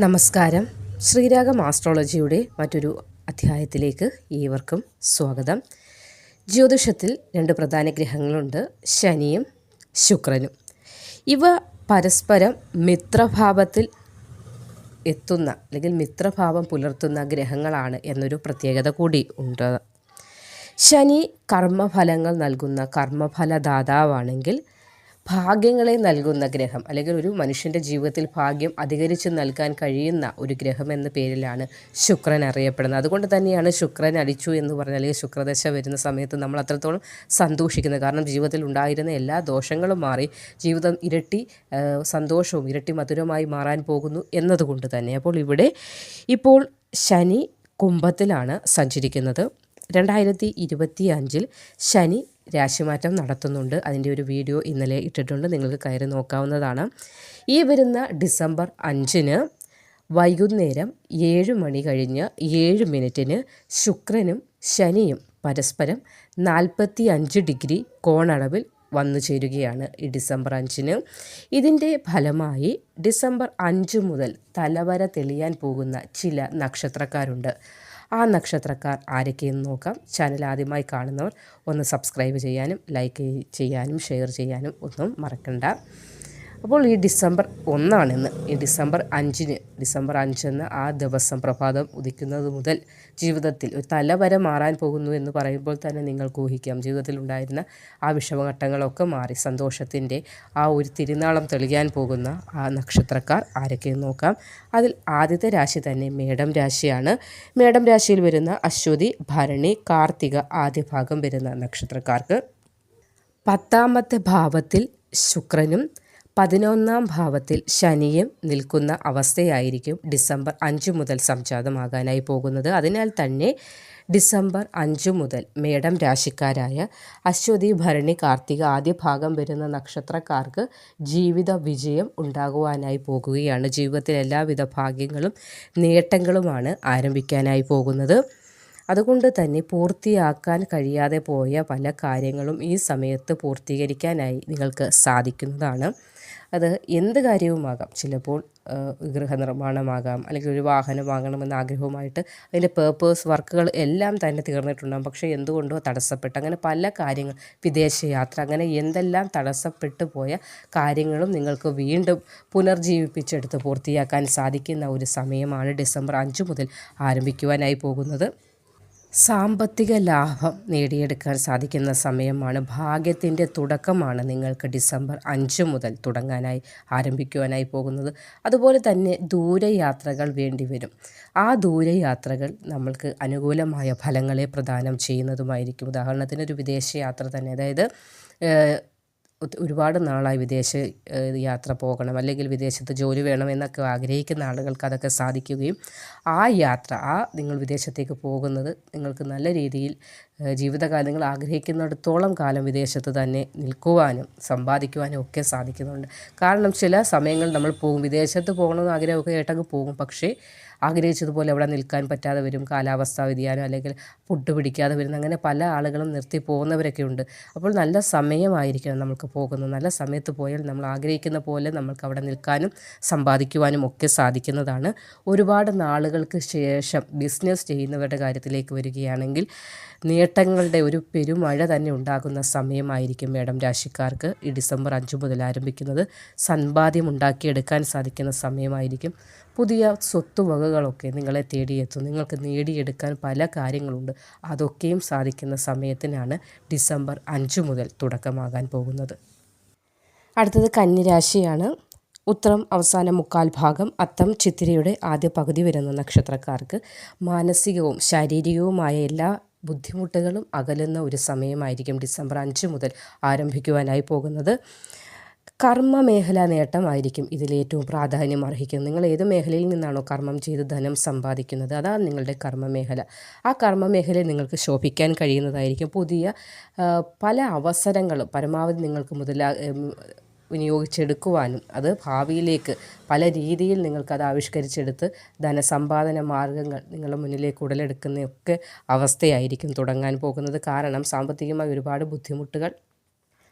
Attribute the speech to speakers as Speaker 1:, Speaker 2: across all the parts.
Speaker 1: നമസ്കാരം. ശ്രീരാഗം ആസ്ട്രോളജിയുടെ മറ്റൊരു അധ്യായത്തിലേക്ക് ഏവർക്കും സ്വാഗതം. ജ്യോതിഷത്തിൽ രണ്ട് പ്രധാന ഗ്രഹങ്ങളുണ്ട് ശനിയും ശുക്രനും. ഇവ പരസ്പരം മിത്രഭാവത്തിൽ എത്തുന്ന അല്ലെങ്കിൽ മിത്രഭാവം പുലർത്തുന്ന ഗ്രഹങ്ങളാണ് എന്നൊരു പ്രത്യേകത കൂടി ഉണ്ട്. ശനി കർമ്മഫലങ്ങൾ നൽകുന്ന കർമ്മഫലദാതാവാണെങ്കിൽ ഭാഗ്യങ്ങളെ നൽകുന്ന ഗ്രഹം അല്ലെങ്കിൽ ഒരു മനുഷ്യന്റെ ജീവിതത്തിൽ ഭാഗ്യം അധികരിച്ച് നൽകാൻ കഴിയുന്ന ഒരു ഗ്രഹം എന്ന പേരിലാണ് ശുക്രൻ അറിയപ്പെടുന്നത്. അതുകൊണ്ട് തന്നെയാണ് ശുക്രൻ അടിച്ചു എന്ന് പറഞ്ഞാൽ അല്ലെങ്കിൽ ശുക്രദശ വരുന്ന സമയത്ത് നമ്മൾ അത്രത്തോളം സന്തോഷിക്കുന്നത്. കാരണം ജീവിതത്തിൽ ഉണ്ടായിരുന്ന എല്ലാ ദോഷങ്ങളും മാറി ജീവിതം ഇരട്ടി സന്തോഷവും ഇരട്ടി മധുരമായി മാറാൻ പോകുന്നു എന്നതുകൊണ്ട് തന്നെ. അപ്പോൾ ഇവിടെ ഇപ്പോൾ ശനി കുംഭത്തിലാണ് സഞ്ചരിക്കുന്നത്. രണ്ടായിരത്തി ഇരുപത്തി അഞ്ചിൽ ശനി രാശിമാറ്റം നടത്തുന്നുണ്ട്. അതിന്റെ ഒരു വീഡിയോ ഇന്നലെ ഇട്ടിട്ടുണ്ട്. നിങ്ങൾക്ക് കയറി നോക്കാവുന്നതാണ്. ഈ വരുന്ന ഡിസംബർ അഞ്ചിന് വൈകുന്നേരം ഏഴ് മണി കഴിഞ്ഞ് ഏഴ് മിനിറ്റിന് ശുക്രനും ശനിയും പരസ്പരം നാൽപ്പത്തി അഞ്ച് ഡിഗ്രി കോണളവിൽ വന്നു ചേരുകയാണ് ഈ ഡിസംബർ അഞ്ചിന്. ഇതിന്റെ ഫലമായി ഡിസംബർ അഞ്ച് മുതൽ തലവര തെളിയാൻ പോകുന്ന ചില നക്ഷത്രക്കാരുണ്ട്. ആ നക്ഷത്രക്കാർ ആരൊക്കെയെന്ന് നോക്കാം. ചാനൽ ആദ്യമായി കാണുന്നവർ ഒന്ന് സബ്സ്ക്രൈബ് ചെയ്യാനും ലൈക്ക് ചെയ്യാനും ഷെയർ ചെയ്യാനും ഒന്നും മറക്കണ്ട. അപ്പോൾ ഈ ഡിസംബർ ഒന്നാണെന്ന്. ഈ ഡിസംബർ അഞ്ചിന് ഡിസംബർ അഞ്ചെന്ന് ആ ദിവസം പ്രഭാതം ഉദിക്കുന്നത് മുതൽ ജീവിതത്തിൽ ഒരു തലവര മാറാൻ പോകുന്നു എന്ന് പറയുമ്പോൾ തന്നെ നിങ്ങൾക്ക് ഊഹിക്കാം. ജീവിതത്തിൽ ഉണ്ടായിരുന്ന ആ വിഷമഘട്ടങ്ങളൊക്കെ മാറി. സന്തോഷത്തിന്റെ ആ ഒരു തിരുനാളം തെളിയാൻ പോകുന്ന ആ നക്ഷത്രക്കാർ ആരൊക്കെയെന്ന് നോക്കാം. അതിൽ ആദ്യത്തെ രാശി തന്നെ മേടം രാശിയാണ്. മേടം രാശിയിൽ വരുന്ന അശ്വതി ഭരണി കാർത്തിക ആദ്യ ഭാഗം വരുന്ന നക്ഷത്രക്കാർക്ക് പത്താമത്തെ ഭാവത്തിൽ ശുക്രനും പതിനൊന്നാം ഭാവത്തിൽ ശനിയും നിൽക്കുന്ന അവസ്ഥയായിരിക്കും ഡിസംബർ അഞ്ച് മുതൽ സംജാതമാകാനായി പോകുന്നത്. അതിനാൽ തന്നെ ഡിസംബർ അഞ്ച് മുതൽ മേടം രാശിക്കാരായ അശ്വതി ഭരണി കാർത്തിക ആദ്യ ഭാഗം വരുന്ന നക്ഷത്രക്കാർക്ക് ജീവിത വിജയം ഉണ്ടാകുവാനായി പോകുകയാണ്. ജീവിതത്തിലെ എല്ലാവിധ ഭാഗ്യങ്ങളും നേട്ടങ്ങളുമാണ് ആരംഭിക്കാനായി പോകുന്നത്. അതുകൊണ്ട് തന്നെ പൂർത്തിയാക്കാൻ കഴിയാതെ പോയ പല കാര്യങ്ങളും ഈ സമയത്ത് പൂർത്തീകരിക്കാനായി നിങ്ങൾക്ക് സാധിക്കുന്നതാണ്. അത് എന്ത് കാര്യവുമാകാം? ചിലപ്പോൾ ഗൃഹനിർമ്മാണമാകാം അല്ലെങ്കിൽ ഒരു വാഹനം വാങ്ങണമെന്ന ആഗ്രഹവുമായിട്ട് അതിന്റെ പേർപ്പേഴ്സ് വർക്കുകൾ എല്ലാം തന്നെ തീർന്നിട്ടുണ്ടാകും. പക്ഷേ എന്തുകൊണ്ടോ തടസ്സപ്പെട്ട് അങ്ങനെ പല കാര്യങ്ങൾ വിദേശയാത്ര അങ്ങനെ എന്തെല്ലാം തടസ്സപ്പെട്ടു പോയ കാര്യങ്ങളും നിങ്ങൾക്ക് വീണ്ടും പുനർജീവിപ്പിച്ചെടുത്ത് പൂർത്തിയാക്കാൻ സാധിക്കുന്ന ഒരു സമയമാണ് ഡിസംബർ അഞ്ച് മുതൽ ആരംഭിക്കുവാനായി പോകുന്നത്. സാമ്പത്തിക ലാഭം നേടിയെടുക്കാൻ സാധിക്കുന്ന സമയമാണ്. ഭാഗ്യത്തിന്റെ തുടക്കമാണ് നിങ്ങൾക്ക് ഡിസംബർ അഞ്ച് മുതൽ തുടങ്ങാനായി ആരംഭിക്കുവാനായി പോകുന്നത്. അതുപോലെ തന്നെ ദൂരയാത്രകൾ വേണ്ടിവരും. ആ ദൂരയാത്രകൾ നമ്മൾക്ക് അനുകൂലമായ ഫലങ്ങളെ പ്രദാനം ചെയ്യുന്നതുമായിരിക്കും. ഉദാഹരണത്തിന് ഒരു വിദേശയാത്ര തന്നെ. അതായത് ഒരുപാട് നാളായി വിദേശ യാത്ര പോകണം അല്ലെങ്കിൽ വിദേശത്ത് ജോലി വേണം എന്നൊക്കെ ആഗ്രഹിക്കുന്ന ആളുകൾക്ക് അതൊക്കെ സാധിക്കുകയും ആ യാത്ര ആ നിങ്ങൾ വിദേശത്തേക്ക് പോകുന്നത് നിങ്ങൾക്ക് നല്ല രീതിയിൽ ജീവിതകാലം നിങ്ങൾ ആഗ്രഹിക്കുന്നിടത്തോളം കാലം വിദേശത്ത് തന്നെ നിൽക്കുവാനും സമ്പാദിക്കുവാനും ഒക്കെ സാധിക്കുന്നുണ്ട്. കാരണം ചില സമയങ്ങളിൽ നമ്മൾ പോകും വിദേശത്ത് പോകണമെന്ന് ആഗ്രഹമൊക്കെ ഏട്ടങ്ങ് പോകും പക്ഷേ ആഗ്രഹിച്ചതുപോലെ അവിടെ നിൽക്കാൻ പറ്റാതെ വരും കാലാവസ്ഥാ വ്യതിയാനം അല്ലെങ്കിൽ ഫുഡ് പിടിക്കാതെ വരുന്ന അങ്ങനെ പല ആളുകളും നിർത്തി പോകുന്നവരൊക്കെ ഉണ്ട്. അപ്പോൾ നല്ല സമയമായിരിക്കണം നമുക്ക് പോകുന്നത്. നല്ല സമയത്ത് പോയാൽ നമ്മൾ ആഗ്രഹിക്കുന്ന പോലെ നമുക്ക് അവിടെ നിൽക്കാനും സമ്പാദിക്കുവാനും ഒക്കെ സാധിക്കുന്നതാണ്. ഒരുപാട് നാളുകൾക്ക് ശേഷം ബിസിനസ് ചെയ്യുന്നവരുടെ കാര്യത്തിലേക്ക് വരികയാണെങ്കിൽ നേട്ടങ്ങളുടെ ഒരു പെരുമഴ തന്നെ ഉണ്ടാകുന്ന സമയമായിരിക്കും മേടം രാശിക്കാർക്ക് ഈ ഡിസംബർ അഞ്ച് മുതൽ ആരംഭിക്കുന്നത്. സമ്പാദ്യം ഉണ്ടാക്കിയെടുക്കാൻ സാധിക്കുന്ന സമയമായിരിക്കും. പുതിയ സ്വത്തുവകകളൊക്കെ നിങ്ങളെ തേടിയെത്തും. നിങ്ങൾക്ക് നേടിയെടുക്കാൻ പല കാര്യങ്ങളുണ്ട്. അതൊക്കെയും സാധിക്കുന്ന സമയത്തിനാണ് ഡിസംബർ അഞ്ച് മുതൽ തുടക്കമാകാൻ പോകുന്നത്. അടുത്തത് കന്നിരാശിയാണ്. ഉത്തരം അവസാന മുക്കാൽ ഭാഗം അത്തം ചിത്തിരയുടെ ആദ്യ പകുതി വരുന്ന നക്ഷത്രക്കാർക്ക് മാനസികവും ശാരീരികവുമായ എല്ലാ ബുദ്ധിമുട്ടുകളും അകലുന്ന ഒരു സമയമായിരിക്കും ഡിസംബർ അഞ്ച് മുതൽ ആരംഭിക്കുവാനായി പോകുന്നത്. കർമ്മ മേഖല നേട്ടമായിരിക്കും ഇതിലേറ്റവും പ്രാധാന്യം അർഹിക്കുന്നത്. നിങ്ങൾ ഏത് മേഖലയിൽ നിന്നാണോ കർമ്മം ചെയ്ത് ധനം സമ്പാദിക്കുന്നത്? അതാണ് നിങ്ങളുടെ കർമ്മ മേഖല ആ കർമ്മ നിങ്ങൾക്ക് ശോഭിക്കാൻ കഴിയുന്നതായിരിക്കും. പുതിയ പല അവസരങ്ങളും പരമാവധി നിങ്ങൾക്ക് മുതലാ വിനിയോഗിച്ചെടുക്കുവാനും അത് ഭാവിയിലേക്ക് പല രീതിയിൽ നിങ്ങൾക്കത് ആവിഷ്കരിച്ചെടുത്ത് ധനസമ്പാദന മാർഗങ്ങൾ നിങ്ങളുടെ മുന്നിലേക്ക് ഉടലെടുക്കുന്നതൊക്കെ അവസ്ഥയായിരിക്കും തുടങ്ങാൻ പോകുന്നത്. കാരണം സാമ്പത്തികമായി ഒരുപാട് ബുദ്ധിമുട്ടുകൾ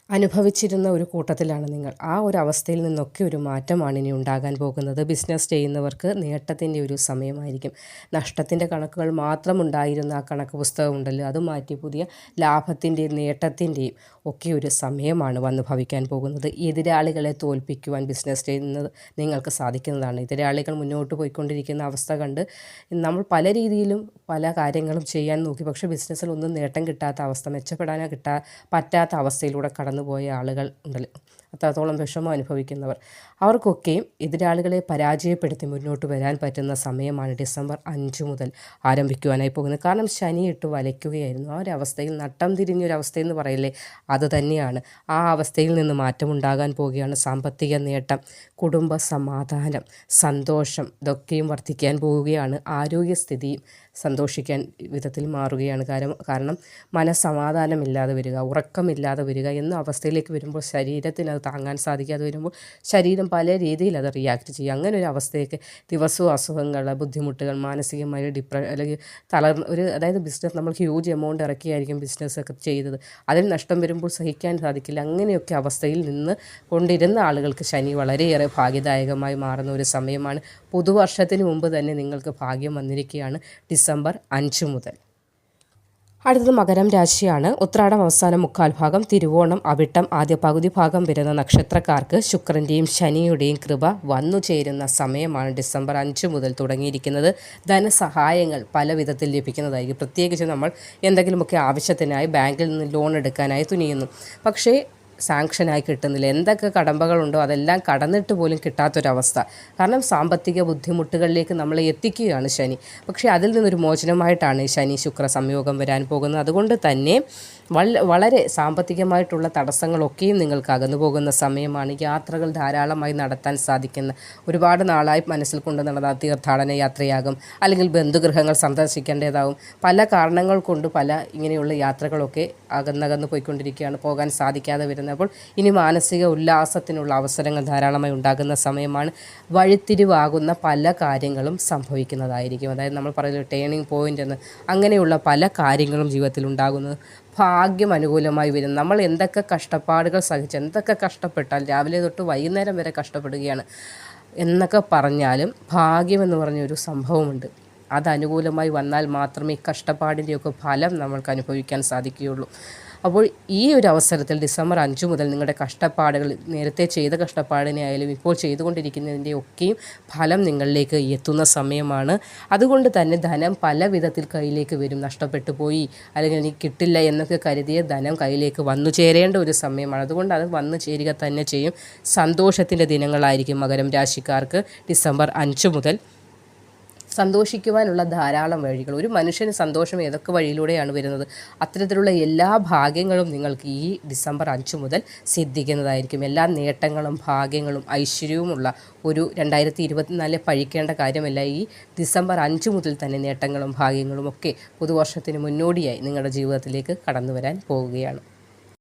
Speaker 1: അനുഭവിച്ചിരുന്ന ഒരു കൂട്ടത്തിലാണ് നിങ്ങൾ. ആ ഒരു അവസ്ഥയിൽ നിന്നൊക്കെ ഒരു മാറ്റമാണ് ഇനി ഉണ്ടാകാൻ പോകുന്നത്. ബിസിനസ് ചെയ്യുന്നവർക്ക് നേട്ടത്തിന്റെ ഒരു സമയമായിരിക്കും. നഷ്ടത്തിന്റെ കണക്കുകൾ മാത്രം ഉണ്ടായിരുന്ന ആ കണക്ക് പുസ്തകം ഉണ്ടല്ലോ അത് മാറ്റി പുതിയ ലാഭത്തിന്റെയും നേട്ടത്തിന്റെയും ഒക്കെ ഒരു സമയമാണ് വന്ന് ഭവിക്കാൻ പോകുന്നത്. എതിരാളികളെ തോൽപ്പിക്കുവാൻ ബിസിനസ് ചെയ്യുന്നത് നിങ്ങൾക്ക് സാധിക്കുന്നതാണ്. എതിരാളികൾ മുന്നോട്ട് പോയിക്കൊണ്ടിരിക്കുന്ന അവസ്ഥ കണ്ട് നമ്മൾ പല രീതിയിലും പല കാര്യങ്ങളും ചെയ്യാൻ നോക്കി. പക്ഷേ ബിസിനസ്സിൽ ഒന്നും നേട്ടം കിട്ടാത്ത അവസ്ഥ മെച്ചപ്പെടാനോ കിട്ടാ പറ്റാത്ത അവസ്ഥയിലൂടെ കടന്നുപോയ ആളുകൾ ഉണ്ടല്ലോ. അത്രത്തോളം വിഷമം അനുഭവിക്കുന്നവർ. അവർക്കൊക്കെയും എതിരാളികളെ പരാജയപ്പെടുത്തി മുന്നോട്ട് വരാൻ പറ്റുന്ന സമയമാണ് ഡിസംബർ അഞ്ച് മുതൽ ആരംഭിക്കുവാനായി പോകുന്നത്. കാരണം ശനി ഇട്ട് വലയ്ക്കുകയായിരുന്നു. ആ ഒരു അവസ്ഥയിൽ നട്ടം തിരിഞ്ഞൊരവസ്ഥയെന്ന് പറയില്ലേ? അത് തന്നെയാണ്. ആ അവസ്ഥയിൽ നിന്ന് മാറ്റമുണ്ടാകാൻ പോവുകയാണ് സാമ്പത്തിക നേട്ടം കുടുംബ സമാധാനം സന്തോഷം ഇതൊക്കെയും വർദ്ധിക്കാൻ പോവുകയാണ് ആരോഗ്യസ്ഥിതിയും സന്തോഷിക്കാൻ വിധത്തിൽ മാറുകയാണ്. കാരണം മനസ്സമാധാനമില്ലാതെ വരിക ഉറക്കമില്ലാതെ വരിക എന്ന അവസ്ഥയിലേക്ക് വരുമ്പോൾ ശരീരത്തിന് അത് താങ്ങാൻ സാധിക്കാതെ വരുമ്പോൾ ശരീരം പല രീതിയിൽ അത് റിയാക്ട് ചെയ്യും. അങ്ങനെ ഒരു അവസ്ഥയൊക്കെ ദിവസവും അസുഖങ്ങൾ ബുദ്ധിമുട്ടുകൾ മാനസികമായ ഡിപ്ര അല്ലെങ്കിൽ തളർന്ന ഒരു അതായത് ബിസിനസ് നമ്മൾ ഹ്യൂജ് എമൗണ്ട് ഇറക്കിയായിരിക്കും ബിസിനസ്സൊക്കെ ചെയ്തത്. അതിൽ നഷ്ടം വരുമ്പോൾ സഹിക്കാൻ സാധിക്കില്ല. അങ്ങനെയൊക്കെ അവസ്ഥയിൽ നിന്ന് കൊണ്ടിരുന്ന ആളുകൾക്ക് ശനി വളരെയേറെ ഭാഗ്യദായകമായി മാറുന്ന ഒരു സമയമാണ്. പുതുവർഷത്തിന് മുമ്പ് തന്നെ നിങ്ങൾക്ക് ഭാഗ്യം വന്നിരിക്കുകയാണ് ഡിസംബർ അഞ്ച് മുതൽ. അടുത്തത് മകരം രാശിയാണ്. ഉത്രാടം അവസാന മുക്കാൽ ഭാഗം തിരുവോണം അവിട്ടം ആദ്യ പകുതി ഭാഗം വരുന്ന നക്ഷത്രക്കാർക്ക് ശുക്രന്റെയും ശനിയുടെയും കൃപ വന്നു ചേരുന്ന സമയമാണ് ഡിസംബർ അഞ്ച് മുതൽ തുടങ്ങിയിരിക്കുന്നത്. ധനസഹായങ്ങൾ പല വിധത്തിൽ ലഭിക്കുന്നതായിരിക്കും. പ്രത്യേകിച്ച് നമ്മൾ എന്തെങ്കിലുമൊക്കെ ആവശ്യത്തിനായി ബാങ്കിൽ നിന്ന് ലോൺ എടുക്കാനായി തുനിയുന്നു. പക്ഷേ സാങ്ഷനായി കിട്ടുന്നില്ല. എന്തൊക്കെ കടമ്പകളുണ്ടോ അതെല്ലാം കടന്നിട്ട് പോലും കിട്ടാത്തൊരവസ്ഥ. കാരണം സാമ്പത്തിക ബുദ്ധിമുട്ടുകളിലേക്ക് നമ്മളെ എത്തിക്കുകയാണ് ശനി. പക്ഷേ അതിൽ നിന്നൊരു മോചനമായിട്ടാണ് ശനി ശുക്ര സംയോഗം വരാൻ പോകുന്നത്. അതുകൊണ്ട് തന്നെ വളരെ സാമ്പത്തികമായിട്ടുള്ള തടസ്സങ്ങളൊക്കെയും നിങ്ങൾക്ക് അകന്നു പോകുന്ന സമയമാണ് യാത്രകൾ ധാരാളമായി നടത്താൻ സാധിക്കുന്ന. ഒരുപാട് നാളായി മനസ്സിൽ കൊണ്ട് നടന്ന തീർത്ഥാടന യാത്രയാകും അല്ലെങ്കിൽ ബന്ധുഗൃഹങ്ങൾ സന്ദർശിക്കേണ്ടതാകും പല കാരണങ്ങൾ കൊണ്ട് പല ഇങ്ങനെയുള്ള യാത്രകളൊക്കെ അകന്നകന്ന് പോയിക്കൊണ്ടിരിക്കുകയാണ്. പോകാൻ സാധിക്കാതെ വരുന്നപ്പോൾ ഇനി മാനസിക ഉല്ലാസത്തിനുള്ള അവസരങ്ങൾ ധാരാളമായി ഉണ്ടാകുന്ന സമയമാണ് വഴിത്തിരിവാകുന്ന പല കാര്യങ്ങളും സംഭവിക്കുന്നതായിരിക്കും. അതായത് നമ്മൾ പറയുന്നത് ടേണിംഗ് പോയിന്റ് എന്ന് അങ്ങനെയുള്ള പല കാര്യങ്ങളും ജീവിതത്തിൽ ഉണ്ടാകുന്നത് ഭാഗ്യം അനുകൂലമായി വരും. നമ്മൾ എന്തൊക്കെ കഷ്ടപ്പാടുകൾ സഹിച്ച് എന്തൊക്കെ കഷ്ടപ്പെട്ടാൽ രാവിലെ തൊട്ട് വൈകുന്നേരം വരെ കഷ്ടപ്പെടുകയാണ് എന്നൊക്കെ പറഞ്ഞാലും ഭാഗ്യമെന്ന് പറഞ്ഞൊരു സംഭവമുണ്ട്. അത് അനുകൂലമായി വന്നാൽ മാത്രമേ കഷ്ടപ്പാടിന്റെയൊക്കെ ഫലം നമ്മൾക്ക് അനുഭവിക്കാൻ സാധിക്കുകയുള്ളൂ. അപ്പോൾ ഈ ഒരു അവസരത്തിൽ ഡിസംബർ അഞ്ച് മുതൽ നിങ്ങളുടെ കഷ്ടപ്പാടുകൾ നേരത്തെ ചെയ്ത കഷ്ടപ്പാടിനെ ആയാലും ഇപ്പോൾ ചെയ്തുകൊണ്ടിരിക്കുന്നതിന്റെ ഒക്കെയും ഫലം നിങ്ങളിലേക്ക് എത്തുന്ന സമയമാണ്. അതുകൊണ്ട് തന്നെ ധനം പല വിധത്തിൽ കയ്യിലേക്ക് വരും. നഷ്ടപ്പെട്ടു പോയി അല്ലെങ്കിൽ എനിക്ക് കിട്ടില്ല എന്നൊക്കെ കരുതിയ ധനം കയ്യിലേക്ക് വന്നു ചേരേണ്ട ഒരു സമയമാണ്. അതുകൊണ്ട് അത് വന്നു ചേരുക തന്നെ ചെയ്യും. സന്തോഷത്തിന്റെ ദിനങ്ങളായിരിക്കും മകരം രാശിക്കാർക്ക് ഡിസംബർ അഞ്ച് മുതൽ സന്തോഷിക്കുവാനുള്ള ധാരാളം വഴികൾ. ഒരു മനുഷ്യന് സന്തോഷം ഏതൊക്കെ വഴിയിലൂടെയാണ് വരുന്നത്? അത്തരത്തിലുള്ള എല്ലാ ഭാഗ്യങ്ങളും നിങ്ങൾക്ക് ഈ ഡിസംബർ അഞ്ച് മുതൽ സിദ്ധിക്കുന്നതായിരിക്കും. എല്ലാ നേട്ടങ്ങളും ഭാഗ്യങ്ങളും ഐശ്വര്യവുമുള്ള ഒരു രണ്ടായിരത്തി ഇരുപത്തിനാലിലെ പഴിക്കേണ്ട കാര്യമല്ല. ഈ ഡിസംബർ അഞ്ച് മുതൽ തന്നെ നേട്ടങ്ങളും ഭാഗ്യങ്ങളും ഒക്കെ പുതുവർഷത്തിന് മുന്നോടിയായി നിങ്ങളുടെ ജീവിതത്തിലേക്ക് കടന്നു വരാൻ പോവുകയാണ്.